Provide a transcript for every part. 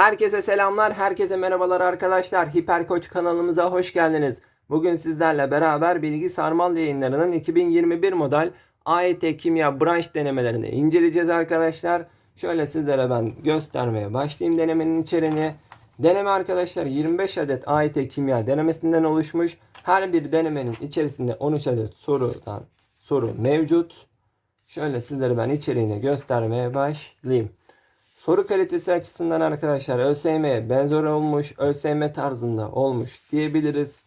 Herkese selamlar, herkese merhabalar arkadaşlar. Hiper Koç kanalımıza hoş geldiniz. Bugün sizlerle beraber Bilgi Sarmal yayınlarının 2021 model AYT Kimya branş denemelerini inceleyeceğiz arkadaşlar. Şöyle sizlere ben göstermeye başlayayım denemenin içeriğini. Deneme arkadaşlar 25 adet AYT Kimya denemesinden oluşmuş. Her bir denemenin içerisinde 13 adet sorudan soru mevcut. Şöyle sizlere ben içeriğini göstermeye başlayayım. Soru kalitesi açısından arkadaşlar ÖSYM'ye benzer olmuş, ÖSYM tarzında olmuş diyebiliriz.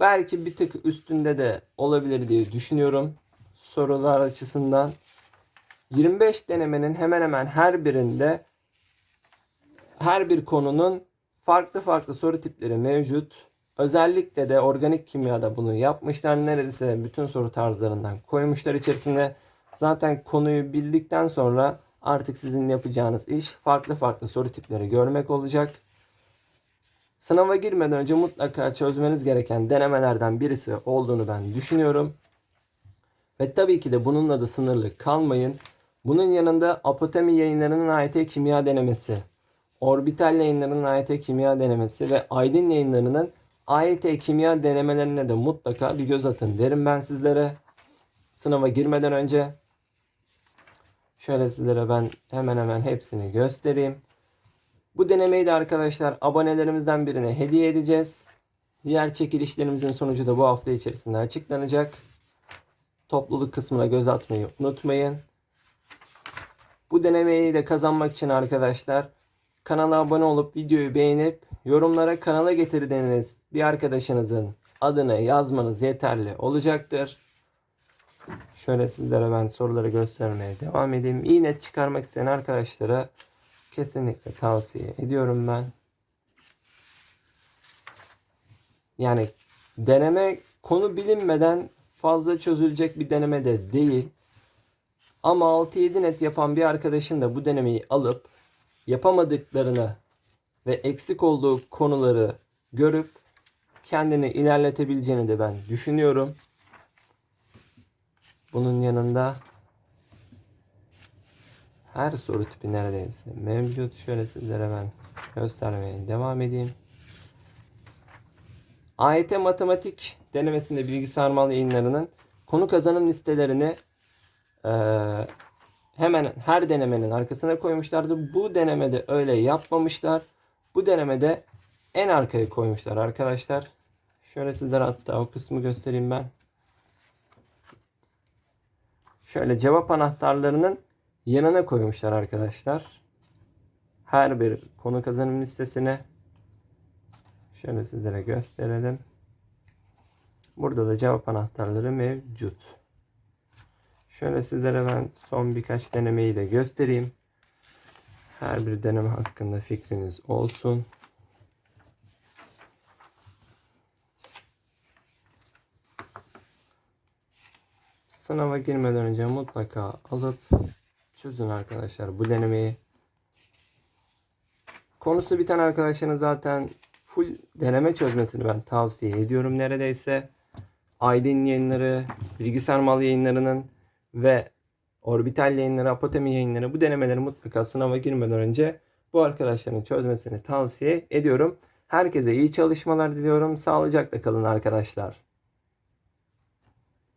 Belki bir tık üstünde de olabilir diye düşünüyorum sorular açısından. 25 denemenin hemen hemen her birinde her bir konunun farklı farklı soru tipleri mevcut. Özellikle de organik kimyada bunu yapmışlar. Neredeyse bütün soru tarzlarından koymuşlar içerisine. Zaten konuyu bildikten sonra artık sizin yapacağınız iş farklı farklı soru tipleri görmek olacak. Sınava girmeden önce mutlaka çözmeniz gereken denemelerden birisi olduğunu ben düşünüyorum. Ve tabii ki de bununla da sınırlı kalmayın. Bunun yanında Apotemi yayınlarının AYT kimya denemesi, Orbital yayınlarının AYT kimya denemesi ve Aydın yayınlarının AYT kimya denemelerine de mutlaka bir göz atın derim ben sizlere. Sınava girmeden önce Şöyle sizlere ben hemen hemen hepsini göstereyim. Bu denemeyi de arkadaşlar abonelerimizden birine hediye edeceğiz. Diğer çekilişlerimizin sonucu da bu hafta içerisinde açıklanacak. Topluluk kısmına göz atmayı unutmayın. Bu denemeyi de kazanmak için arkadaşlar kanala abone olup videoyu beğenip yorumlara kanala getirdiğiniz bir arkadaşınızın adını yazmanız yeterli olacaktır. Şöyle sizlere ben soruları göstermeye devam edeyim. İyi net çıkarmak isteyen arkadaşlara kesinlikle tavsiye ediyorum ben. Yani deneme konu bilinmeden fazla çözülecek bir deneme de değil. Ama 6-7 net yapan bir arkadaşın da bu denemeyi alıp yapamadıklarını ve eksik olduğu konuları görüp kendini ilerletebileceğini de ben düşünüyorum. Bunun yanında her soru tipi neredeyse mevcut. Şöyle sizlere ben göstermeye devam edeyim. AYT matematik denemesinde bilgisayar mal yayınlarının konu kazanım listelerini eee, hemen her denemenin arkasına koymuşlardı. Bu denemede öyle yapmamışlar. Bu denemede en arkaya koymuşlar arkadaşlar. Şöyle sizlere hatta o kısmı göstereyim ben. Şöyle cevap anahtarlarının yanına koymuşlar arkadaşlar. Her bir konu kazanım listesine. Şöyle sizlere gösterelim. Burada da cevap anahtarları mevcut. Şöyle sizlere ben son birkaç denemeyi de göstereyim. Her bir deneme hakkında fikriniz olsun. Sınava girmeden önce mutlaka alıp çözün arkadaşlar bu denemeyi. Konusu biten arkadaşların zaten full deneme çözmesini ben tavsiye ediyorum neredeyse. Aydın yayınları, bilgisayar mal yayınlarının ve orbital yayınları, apotemi yayınları bu denemeleri mutlaka sınava girmeden önce bu arkadaşların çözmesini tavsiye ediyorum. Herkese iyi çalışmalar diliyorum. Sağlıcakla kalın arkadaşlar.